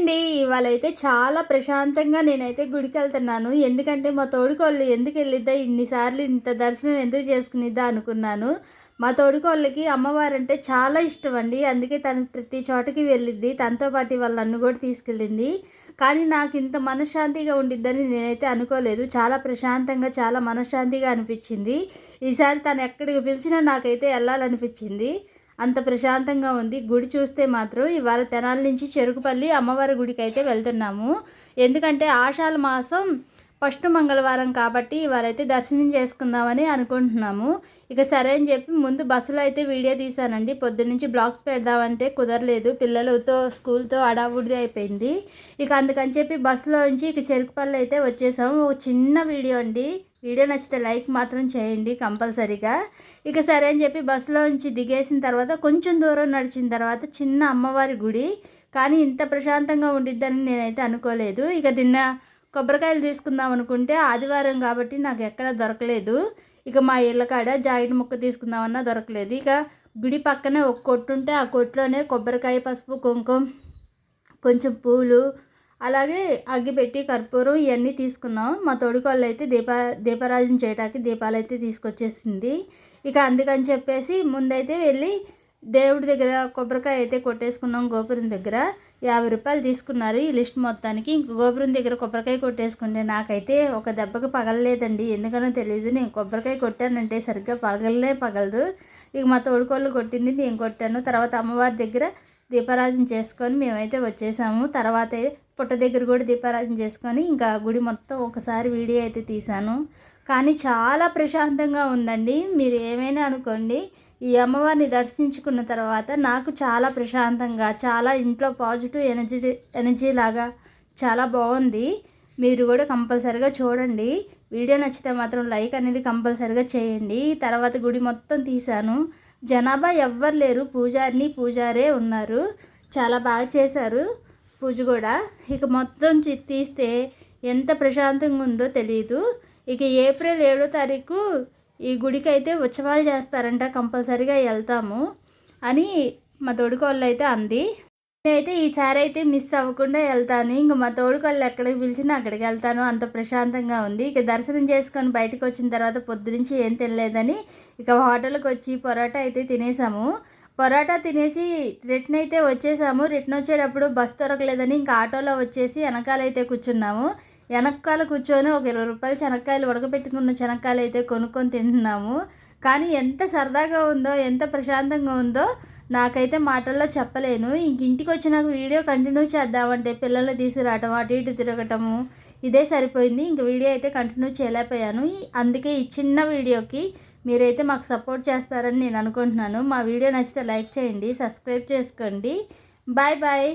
అండి ఇవాళ అయితే చాలా ప్రశాంతంగా నేనైతే గుడికి వెళ్తున్నాను ఎందుకంటే మా తోడుకోళ్ళు ఎందుకు వెళ్ళిద్దా ఇన్నిసార్లు ఇంత దర్శనం ఎందుకు చేసుకునిద్దా అనుకున్నాను. మా తోడుకోళ్ళకి అమ్మవారు అంటే చాలా ఇష్టం అండి అందుకే తను ప్రతి చోటకి వెళ్ళిద్ది. తనతో పాటు వాళ్ళ నన్ను కూడా తీసుకెళ్ళింది. కానీ నాకు ఇంత మనశ్శాంతిగా ఉండిద్దని నేనైతే అనుకోలేదు. చాలా ప్రశాంతంగా చాలా మనశ్శాంతిగా అనిపించింది. ఈసారి తను ఎక్కడికి పిలిచినా నాకైతే వెళ్ళాలనిపించింది. అంత ప్రశాంతంగా ఉంది. గుడి చూస్తే మాత్రం ఇవాళ తెనాల నుంచి చెరుకుపల్లి అమ్మవారి గుడికి అయితే వెళ్తున్నాము. ఎందుకంటే ఆషాఢ మాసం ఫస్ట్ మంగళవారం కాబట్టి ఇవాళైతే దర్శనం చేసుకుందామని అనుకుంటున్నాము. ఇక సరే అని చెప్పి ముందు బస్సులో అయితే వీడియో తీశానండి. పొద్దున్నుంచి బ్లాగ్స్ పెడదామంటే కుదరలేదు. పిల్లలతో స్కూల్తో అడావుడిది అయిపోయింది. ఇక అందుకని చెప్పి బస్సులో నుంచి ఇక చెరుకుపల్లి అయితే వచ్చేసాము. ఒక చిన్న వీడియో అండి. వీడియో నచ్చితే లైక్ మాత్రం చేయండి కంపల్సరీగా. ఇక సరే అని చెప్పి బస్సులో నుంచి దిగేసిన తర్వాత కొంచెం దూరం నడిచిన తర్వాత చిన్న అమ్మవారి గుడి. కానీ ఇంత ప్రశాంతంగా ఉండిద్దని నేనైతే అనుకోలేదు. ఇక నిన్న కొబ్బరికాయలు తీసుకుందాం అనుకుంటే ఆదివారం కాబట్టి నాకు ఎక్కడ దొరకలేదు. ఇక మా ఇళ్ళ కాడ జాయిట్ ముక్క తీసుకుందామన్నా దొరకలేదు. ఇక గుడి పక్కనే ఒక కొట్టు ఉంటే ఆ కొట్టులోనే కొబ్బరికాయ పసుపు కుంకుమ కొంచెం పూలు అలాగే అగ్గిపెట్టి కర్పూరం ఇవన్నీ తీసుకున్నాం. మా తోడుకోళ్ళు అయితే దీప దీపారాజన చేయడానికి దీపాలు అయితే తీసుకొచ్చేసింది. ఇక అందుకని చెప్పేసి ముందైతే వెళ్ళి దేవుడి దగ్గర కొబ్బరికాయ అయితే కొట్టేసుకున్నాం గోపురం దగ్గర. యాభై రూపాయలు తీసుకున్నారు ఈ లిస్ట్ మొత్తానికి. ఇంక గోపురం దగ్గర కొబ్బరికాయ కొట్టేసుకుంటే నాకైతే ఒక దెబ్బకి పగలలేదండి. ఎందుకనో తెలియదు నేను కొబ్బరికాయ కొట్టానంటే సరిగ్గా పగలనే పగలదు. ఇక మా తోడుకోళ్ళు కొట్టింది నేను కొట్టాను. తర్వాత అమ్మవారి దగ్గర దీపారాజన చేసుకొని మేమైతే వచ్చేసాము. తర్వాత పుట్ట దగ్గర కూడా దీపారాజన చేసుకొని ఇంకా గుడి మొత్తం ఒకసారి వీడియో అయితే తీశాను. కానీ చాలా ప్రశాంతంగా ఉందండి. మీరు ఏమైనా అనుకోండి ఈ అమ్మవారిని దర్శించుకున్న తర్వాత నాకు చాలా ప్రశాంతంగా చాలా ఇంట్లో పాజిటివ్ ఎనర్జీ ఎనర్జీ లాగా చాలా బాగుంది. మీరు కూడా కంపల్సరిగా చూడండి. వీడియో నచ్చితే మాత్రం లైక్ అనేది కంపల్సరిగా చేయండి. తర్వాత గుడి మొత్తం తీశాను. జనాభా ఎవ్వరు లేరు. పూజారిని పూజారే ఉన్నారు. చాలా బాగా చేశారు పూజ కూడా. ఇక మొత్తం తీస్తే ఎంత ప్రశాంతంగా ఉందో తెలియదు ఇక ఏప్రిల్ ఏడో తారీఖు ఈ గుడికి అయితే ఉత్సవాలు చేస్తారంట. కంపల్సరీగా వెళ్తాము అని మా తోడుకోళ్ళు అయితే అంది. నేనైతే ఈసారి అయితే మిస్ అవ్వకుండా వెళ్తాను. ఇంక మా తోడుకోళ్ళు ఎక్కడికి పిలిచినా అక్కడికి వెళ్తాను. అంత ప్రశాంతంగా ఉంది. ఇక దర్శనం చేసుకొని బయటకు వచ్చిన తర్వాత పొద్దునుంచి ఏం తినలేదని ఇక హోటల్కి వచ్చి పొరాటా అయితే తినేసాము. పొరాటా తినేసి రిటర్న్ అయితే వచ్చేసాము. రిటర్న్ వచ్చేటప్పుడు బస్ దొరకలేదని ఇంకా ఆటోలో వచ్చేసి వెనకాలైతే కూర్చున్నాము. వెనకాల కూర్చొని ఒక ఇరవై రూపాయలు శనక్కాయలు ఉడకబెట్టుకున్న శనక్కాయలు అయితే కొనుక్కొని తింటున్నాము. కానీ ఎంత సరదాగా ఉందో ఎంత ప్రశాంతంగా ఉందో నాకైతే మాటల్లో చెప్పలేను. ఇంక ఇంటికి వచ్చినాక వీడియో కంటిన్యూ చేద్దామంటే పిల్లల్ని తీసుకురావటం అటు ఇటు తిరగటము ఇదే సరిపోయింది. ఇంక వీడియో అయితే కంటిన్యూ చేయలేకపోయాను. అందుకే ఈ చిన్న వీడియోకి మీరైతే మాకు సపోర్ట్ చేస్తారని నేను అనుకుంటున్నాను. మా వీడియో నచ్చితే లైక్ చేయండి సబ్స్క్రైబ్ చేసుకోండి. Bye bye.